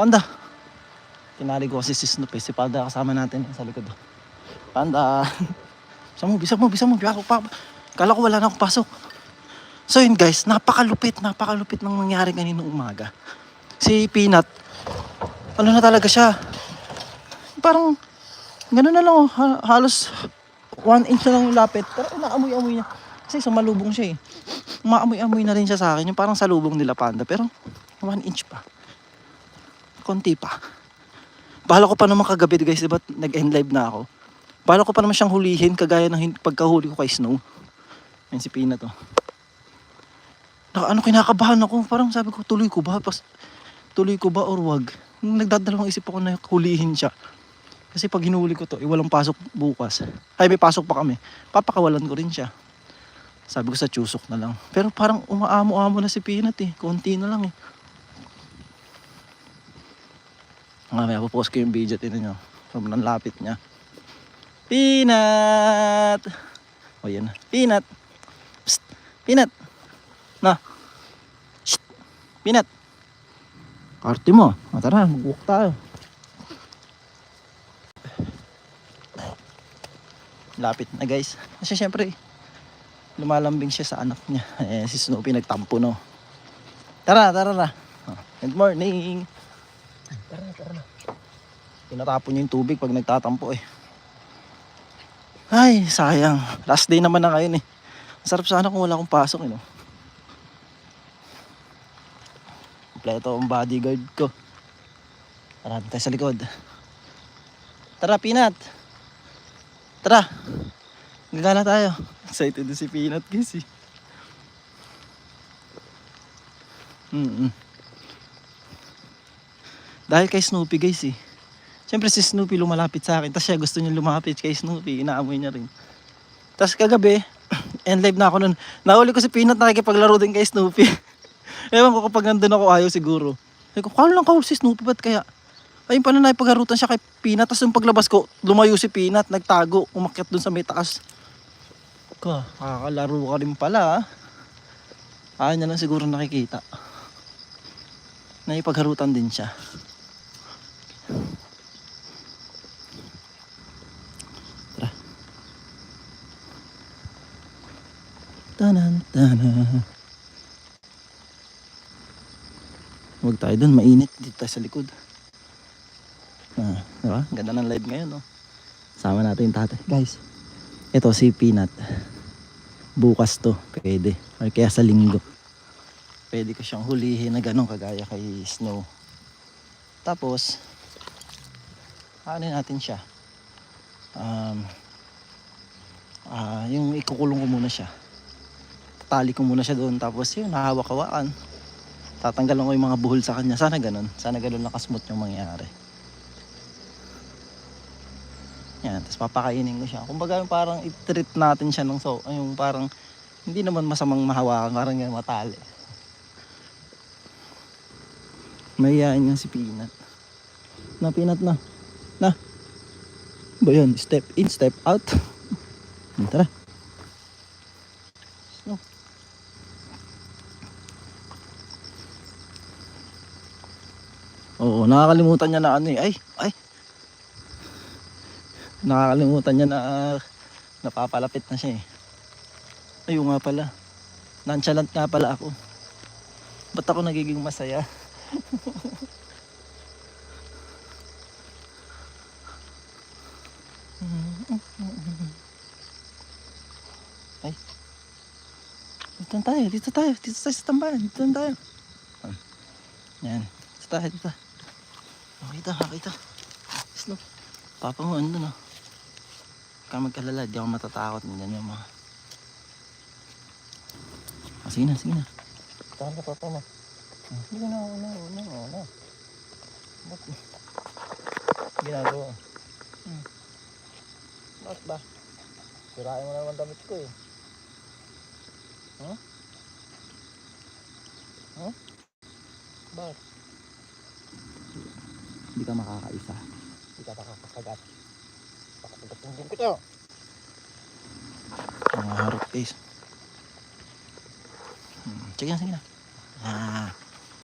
Panda. Tinali ko kasi si Snoop eh. Si Panda kasama natin sa likod. oh. Panda. bisa mo, bisa mo, bisa mo. Biya ako pa. Kala ko wala na akong pasok. So yun guys, napakalupit, napakalupit ng nangyari kaninang umaga. Si Peanut, ano na talaga siya? Parang, gano'n na lang oh, ha- halos one inch na lang lapit. Pero inaamoy-amoy niya. Kasi sumalubong siya eh. Umaamoy-amoy na rin siya sa akin. Yung parang salubong nila panda. Pero, one inch pa. Konti pa. Bahala ko pa naman kagabi guys, di ba nag-end live na ako. Bahala ko pa naman siyang hulihin kagaya ng pagkahuli ko kay Snow. Yan si Pina to. Na, ano kinakabahan ako, parang sabi ko tuloy ko ba? Pas, tuloy ko ba or wag? Nagdadalawang isip ako na hulihin siya. Kasi pag hinuli ko to, eh, walang pasok bukas. Ay, may pasok pa kami. Papakawalan ko rin siya. Sabi ko sa chusok na lang. Pero parang umaamo-amo na si Peanut eh. Konti na lang eh. Mamaya popost ko yung video, tinan nyo. Sobrang lapit niya. Peanut! O yan na. Peanut! Psst! Peanut! Na! Shh! Peanut! Karte mo. O tara, mag-walk tayo. Lapit na guys. Kasi syempre, lumalambing siya sa anak niya. Eh, si Snoopy nagtampo no. Tara, tara na. Oh, Good morning. Tara na, tara na. Tinatapon niya yung tubig pag nagtatampo eh. Ay, sayang. Last day naman na ngayon eh. Sarap sana kung wala akong pasok eh no. Kompleto ang bodyguard ko. Tara, tayo sa likod. Tara, Peanut. Tara. Gagala tayo. Excited na si Peanut guys eh. Dahil kay Snoopy guys eh. Siyempre si Snoopy lumalapit sa akin. Tapos siya gusto niya lumapit kay Snoopy. Inaamoy niya rin. Tapos kagabi, end live na ako nun. Nahuli ko si Peanut nakikipaglaro din kay Snoopy. Ewan ko kapag nandun ako ayaw siguro. Sabi ko, kala lang kahul si Snoopy, ba't kaya? Ayun pala nakipagharutan siya kay Peanut. Tapos yung paglabas ko, lumayo si Peanut, nagtago, umakyat dun sa may taas. Ka, kakalaro ka rin pala ah. Ayaw niya lang siguro nakikita. Nakipagharutan din siya. Tanan, tanan. Huwag tayo dun, mainit. Dito tayo sa likod. Ah, diba? Ganda ng live ngayon, no? Sama natin yung tatay. Guys, ito si Peanut. Bukas to, pwede. Or kaya sa linggo. Pwede ko siyang hulihin na ganun kagaya kay Snow. Tapos, ano natin siya? Um, ah, yung ikukulong ko muna siya. Tatali ko muna siya doon. Tapos yun, nahawak-hawakan. Tatanggalan ko yung mga buhol sa kanya. Sana ganun. Sana ganun nakasmooth yung mangyari. Yan, tapos papakainin ko siya. Kumbaga parang i-treat natin siya ng so, yung parang hindi naman masamang mahawakan, parang yung matali. Mayayain nga si Peanut. Na, Peanut na. Na. Ba yun? Step in, step out. Yan, Tara. Oo, nakakalimutan niya na ano eh. Ay, ay. Nakakalimutan niya na ah, napapalapit na siya eh. Ayun nga pala. Nonchalant nga pala ako. Ba't ako nagiging masaya? Ay. Dito tayo, dito tayo, dito tayo sa tambahan, dito tayo. Yan, dito tayo, dito. Makita, makita. Snoop. Papa mo, ano na? Huwag ka magkalala, di ako matatakot. Nandiyan yung mga... Ah, sige na, sige na. Tahan ka, papa mo. Hindi na, una, una, una. Ba't? Ginagawa. Hmm. Bakit ba? Sirain mo naman damit ko eh. Huh? Huh? Bakit? Hindi ka makakaisa. Hindi ka makakasagat. Pakasagat yung din kita. Mga harap guys. Hmm, sige na, sige na. Ah.